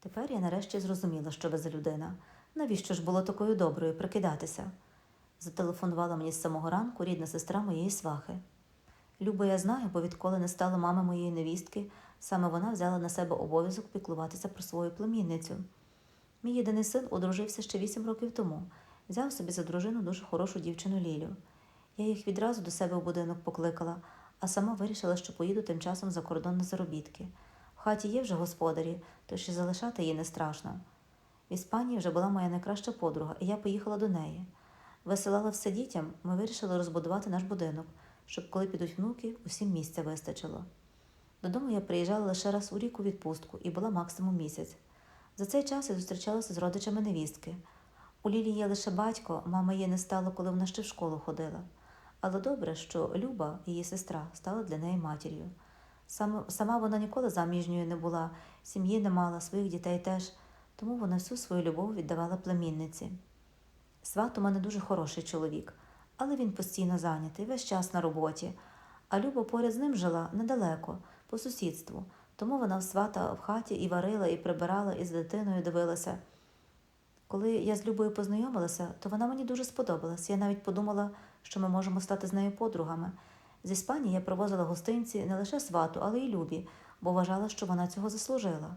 Тепер я нарешті зрозуміла, що ви за людина. Навіщо ж було такою доброю прикидатися? Зателефонувала мені з самого ранку рідна сестра моєї свахи. Любо, я знаю, бо відколи не стало мами моєї невістки, саме вона взяла на себе обов'язок піклуватися про свою племінницю. Мій єдиний син одружився ще вісім років тому, взяв собі за дружину дуже хорошу дівчину Лілю. Я їх відразу до себе в будинок покликала, а сама вирішила, що поїду тим часом за кордон на заробітки. В хаті є вже господарі, тож і залишати її не страшно. В Іспанії вже була моя найкраща подруга, і я поїхала до неї. Висилала все дітям, ми вирішили розбудувати наш будинок, щоб коли підуть внуки, усім місця вистачило. Додому я приїжджала лише раз у рік у відпустку і була максимум місяць. За цей час я зустрічалася з родичами невістки. У Лілі є лише батько, мама її не стало, коли вона ще в школу ходила. Але добре, що Люба, її сестра, стала для неї матір'ю. Сама вона ніколи заміжньою не була, сім'ї не мала, своїх дітей теж, тому вона всю свою любов віддавала племінниці. Сват у мене дуже хороший чоловік, але він постійно зайнятий, весь час на роботі. А Люба поряд з ним жила недалеко, по сусідству, тому вона в свата в хаті і варила, і прибирала, і з дитиною дивилася. Коли я з Любою познайомилася, то вона мені дуже сподобалась. Я навіть подумала, що ми можемо стати з нею подругами. З Іспанії я привозила гостинці не лише свату, але й Любі, бо вважала, що вона цього заслужила.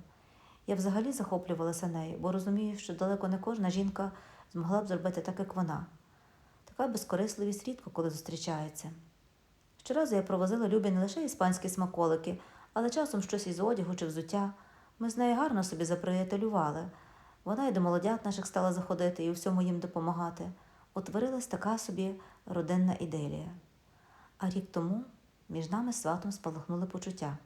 Я взагалі захоплювалася нею, бо розумію, що далеко не кожна жінка змогла б зробити так, як вона. Така безкорисливість рідко коли зустрічається. Щоразу я провозила Любі не лише іспанські смаколики, але часом щось із одягу чи взуття. Ми з нею гарно собі заприятелювали. Вона й до молодят наших стала заходити і у всьому їм допомагати. Утворилась така собі родинна іделія. А рік тому між нами сватом спалахнули почуття.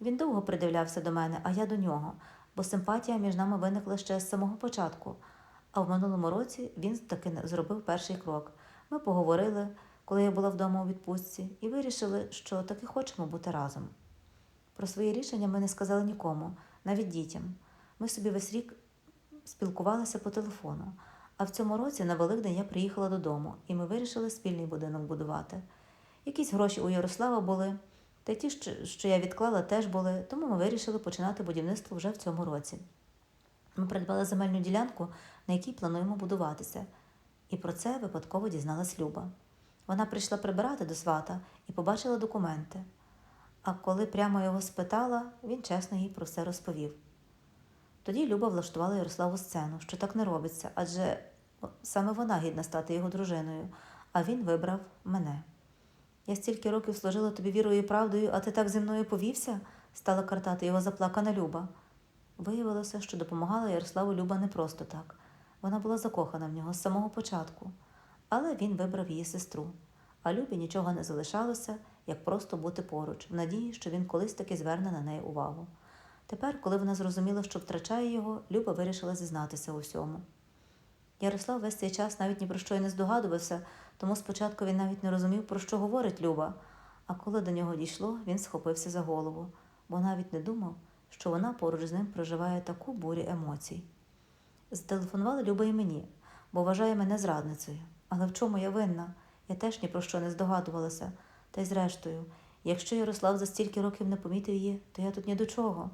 Він довго придивлявся до мене, а я до нього, бо симпатія між нами виникла ще з самого початку. А в минулому році він таки зробив перший крок. Ми поговорили, коли я була вдома у відпустці, і вирішили, що таки хочемо бути разом. Про свої рішення ми не сказали нікому, навіть дітям. Ми собі весь рік спілкувалися по телефону. А в цьому році на Великдень я приїхала додому, і ми вирішили спільний будинок будувати. Якісь гроші у Ярослава були, та ті, що я відклала, теж були, тому ми вирішили починати будівництво вже в цьому році. Ми придбали земельну ділянку, на якій плануємо будуватися, і про це випадково дізналась Люба. Вона прийшла прибирати до свата і побачила документи. А коли прямо його спитала, він чесно їй про все розповів. Тоді Люба влаштувала Ярославу сцену, що так не робиться, адже саме вона гідна стати його дружиною, а він вибрав мене. Я стільки років служила тобі вірою і правдою, а ти так зі мною повівся, стала картати його заплакана Люба. Виявилося, що допомагала Ярославу Люба не просто так. Вона була закохана в нього з самого початку, але він вибрав її сестру. А Любі нічого не залишалося, як просто бути поруч, в надії, що він колись таки зверне на неї увагу. Тепер, коли вона зрозуміла, що втрачає його, Люба вирішила зізнатися у всьому. Ярослав весь цей час навіть ні про що й не здогадувався, тому спочатку він навіть не розумів, про що говорить Люба. А коли до нього дійшло, він схопився за голову, бо навіть не думав, що вона поруч з ним проживає таку бурю емоцій. Зателефонувала Люба і мені, бо вважає мене зрадницею. Але в чому я винна? Я теж ні про що не здогадувалася. Та й зрештою, якщо Ярослав за стільки років не помітив її, то я тут ні до чого.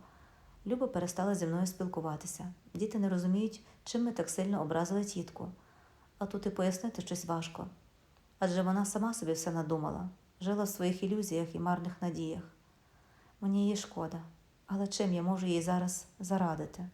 Люба перестала зі мною спілкуватися. Діти не розуміють, чим ми так сильно образили тітку. А тут і пояснити щось важко. Адже вона сама собі все надумала, жила в своїх ілюзіях і марних надіях. Мені її шкода, але чим я можу їй зараз зарадити?